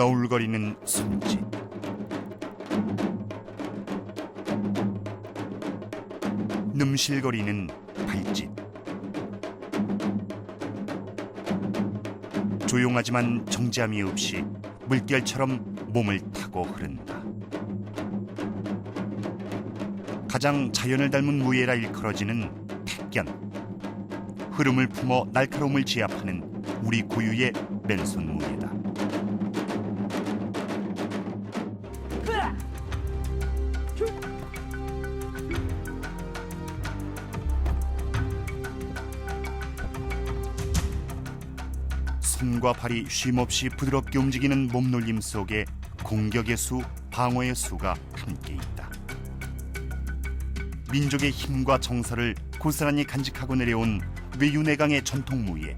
너울거리는 손짓. num실거리는 발짓. 조용하지만 정지함이 없이 물결처럼 몸을 타고 흐른다. 가장 자연을 닮은 무예라 일컬어지는 택견. 흐름을 품어 날카로움을 지압하는 우리 고유의 맨손 무예 손과 발이 쉼없이 부드럽게 움직이는 몸놀림 속에 공격의 수, 방어의 수가 함께 있다. 민족의 힘과 정서를 고스란히 간직하고 내려온 외유내강의 전통 무예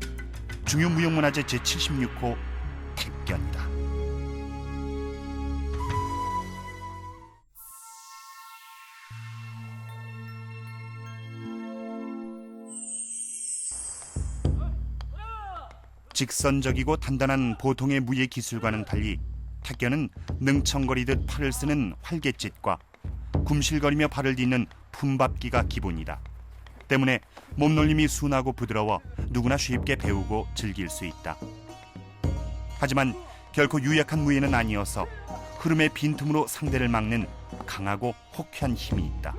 중요 무형문화재 제76호 직선적이고 단단한 보통의 무예 기술과는 달리 택견은 능청거리듯 팔을 쓰는 활개짓과 굶실거리며 발을 딛는 품밥기가 기본이다. 때문에 몸놀림이 순하고 부드러워 누구나 쉽게 배우고 즐길 수 있다. 하지만 결코 유약한 무예는 아니어서 흐름의 빈틈으로 상대를 막는 강하고 혹한 힘이 있다.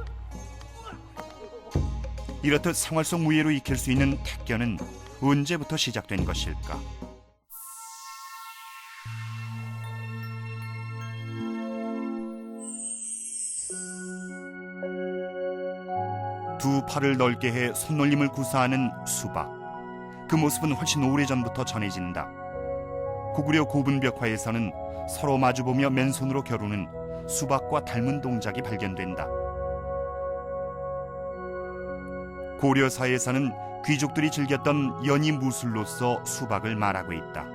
이렇듯 생활 속 무예로 익힐 수 있는 택견은 언제부터 시작된 것일까? 두 팔을 넓게 해 손놀림을 구사하는 수박. 그 모습은 훨씬 오래전부터 전해진다. 고구려 고분벽화에서는 서로 마주보며 맨손으로 겨루는 수박과 닮은 동작이 발견된다. 고려사에서는 귀족들이 즐겼던 연희 무술로서 수박을 말하고 있다.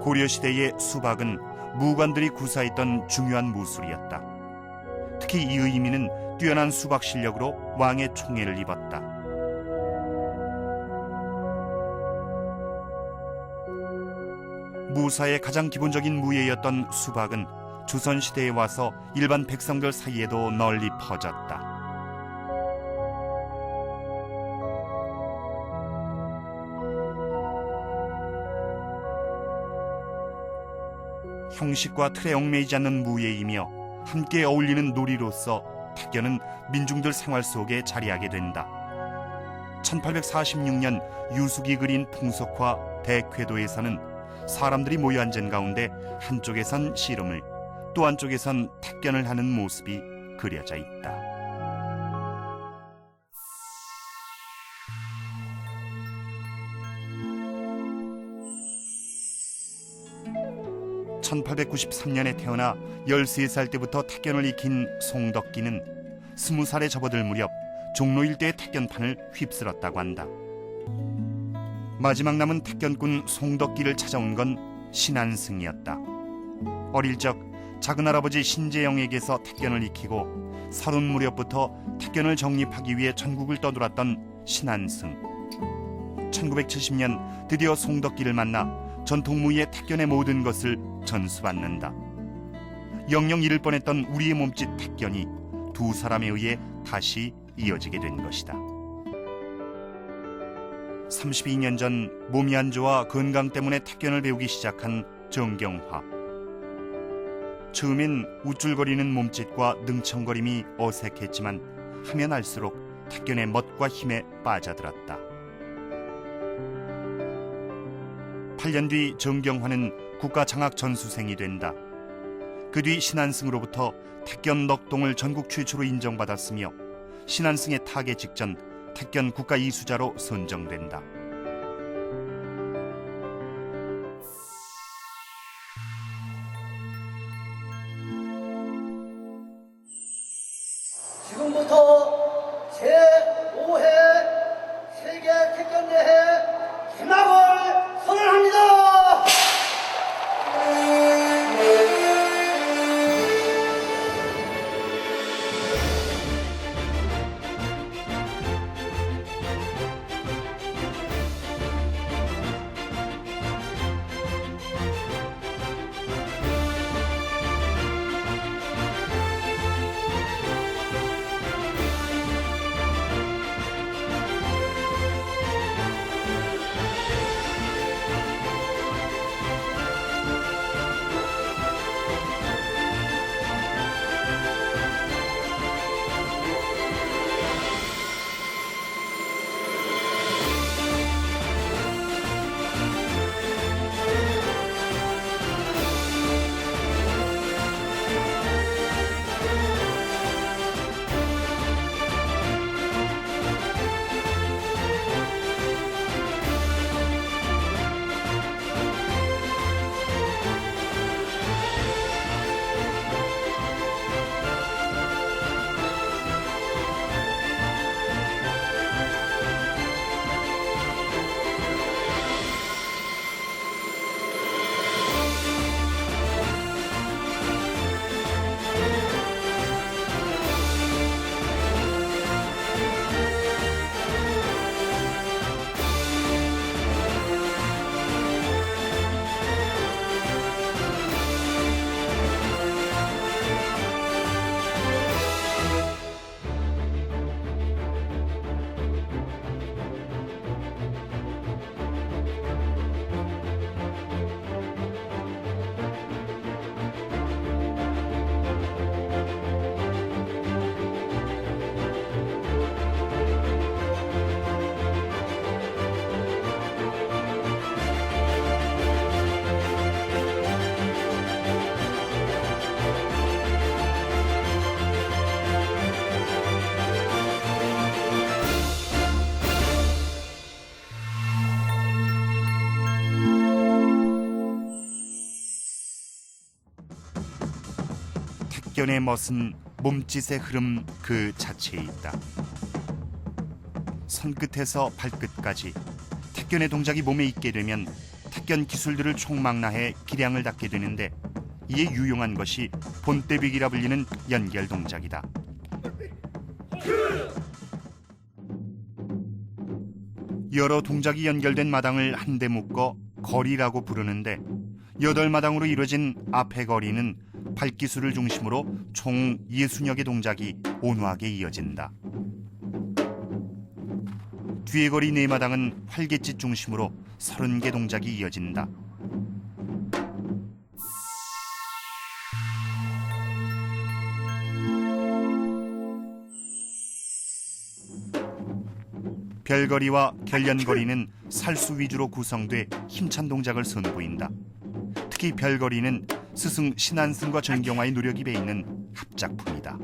고려 시대의 수박은 무관들이 구사했던 중요한 무술이었다. 특히 이 의미는 뛰어난 수박 실력으로 왕의 총애를 입었다. 무사의 가장 기본적인 무예였던 수박은 조선 시대에 와서 일반 백성들 사이에도 널리 퍼졌다. 형식과 틀에 얽매이지 않는 무예이며 함께 어울리는 놀이로서 택견은 민중들 생활 속에 자리하게 된다. 1846년 유숙이 그린 풍속화 대궤도에서는 사람들이 모여 앉은 가운데 한쪽에선 씨름을 또 한쪽에선 택견을 하는 모습이 그려져 있다. (1893년에) 태어나 (13살) 때부터 택견을 익힌 송덕기는 (20살에) 접어들 무렵 종로 일대의 택견판을 휩쓸었다고 한다. 마지막 남은 택견꾼 송덕기를 찾아온 건 신안승이었다. 어릴 적 작은 할아버지 신재영에게서 택견을 익히고 서른 무렵부터 택견을 정립하기 위해 전국을 떠돌았던 신안승. 1970년 드디어 송덕기를 만나 전통무예 택견의 모든 것을 전수받는다. 영영 잃을 뻔했던 우리의 몸짓 택견이 두 사람에 의해 다시 이어지게 된 것이다. 32년 전 몸이 안 좋아 건강 때문에 택견을 배우기 시작한 정경화. 처음엔 우쭐거리는 몸짓과 능청거림이 어색했지만 하면 할수록 택견의 멋과 힘에 빠져들었다. 8년 뒤 정경화는 국가 장학 전수생이 된다. 그 뒤 신안승으로부터 택견 넉동을 전국 최초로 인정받았으며 신안승의 타계 직전 택견 국가 이수자로 선정된다. 탁견의 멋은 몸짓의 흐름 그 자체에 있다. 손끝에서 발끝까지 탁견의 동작이 몸에 있게 되면 탁견 기술들을 총망라해 기량을 닦게 되는데 이에 유용한 것이 본대비기라 불리는 연결 동작이다. 여러 동작이 연결된 마당을 한데 묶어 거리라고 부르는데 여덟 마당으로 이루어진 앞의 거리는 발기술을 중심으로 총 60여 개 동작이 온화하게 이어진다. 뒤에 거리 네 마당은 활개짓 중심으로 30개 동작이 이어진다. 별거리와 결련거리는 살수 위주로 구성돼 힘찬 동작을 선보인다. 특히 별거리는 스승 신한승과 정경화의 노력이 배있는 합작품이다.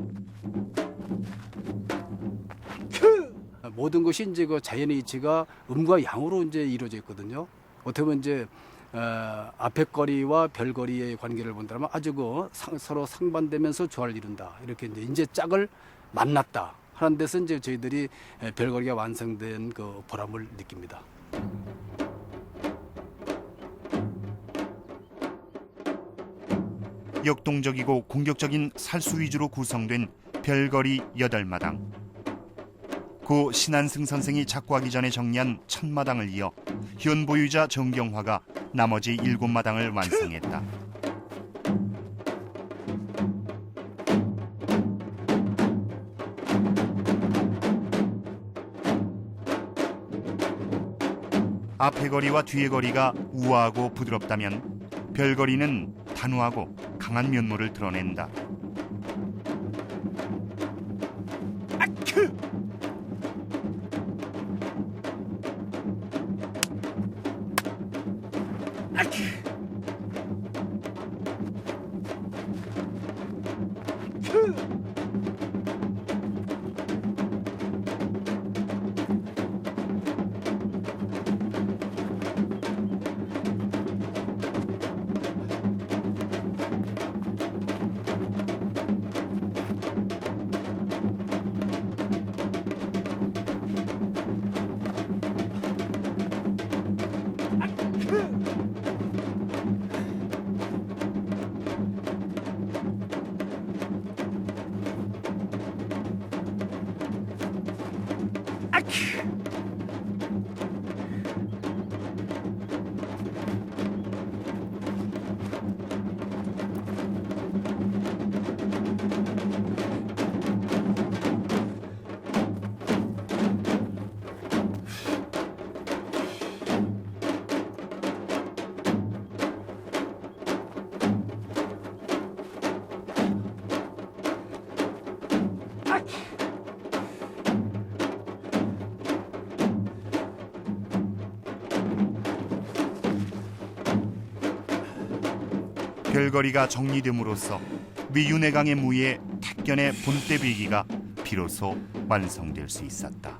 모든 것이 이제 그 자연의 이치가 음과 양으로 이제 이루어져 있거든요. 어떻게 보면 이제 어, 앞에 거리와 별거리의 관계를 본다면 아주 그 상- 서로 상반되면서 조화를 이룬다. 이렇게 이제 이제 짝을 만났다. 하는 데서 이제 저희들이 에, 별거리가 완성된 그 보람을 느낍니다. 역동적이고 공격적인 살수 위주로 구성된 별거리 여덟 마당. 고 신한승 선생이 작곡하기 전에 정리한 첫 마당을 이어 현 보유자 정경화가 나머지 일곱 마당을 완성했다. 앞의 거리와 뒤의 거리가 우아하고 부드럽다면 별거리는 단호하고 강한 면모를 드러낸다. ックック 별거리가 정리됨으로써 위윤회강의 무예 탁견의 본때 비기가 비로소 완성될 수 있었다.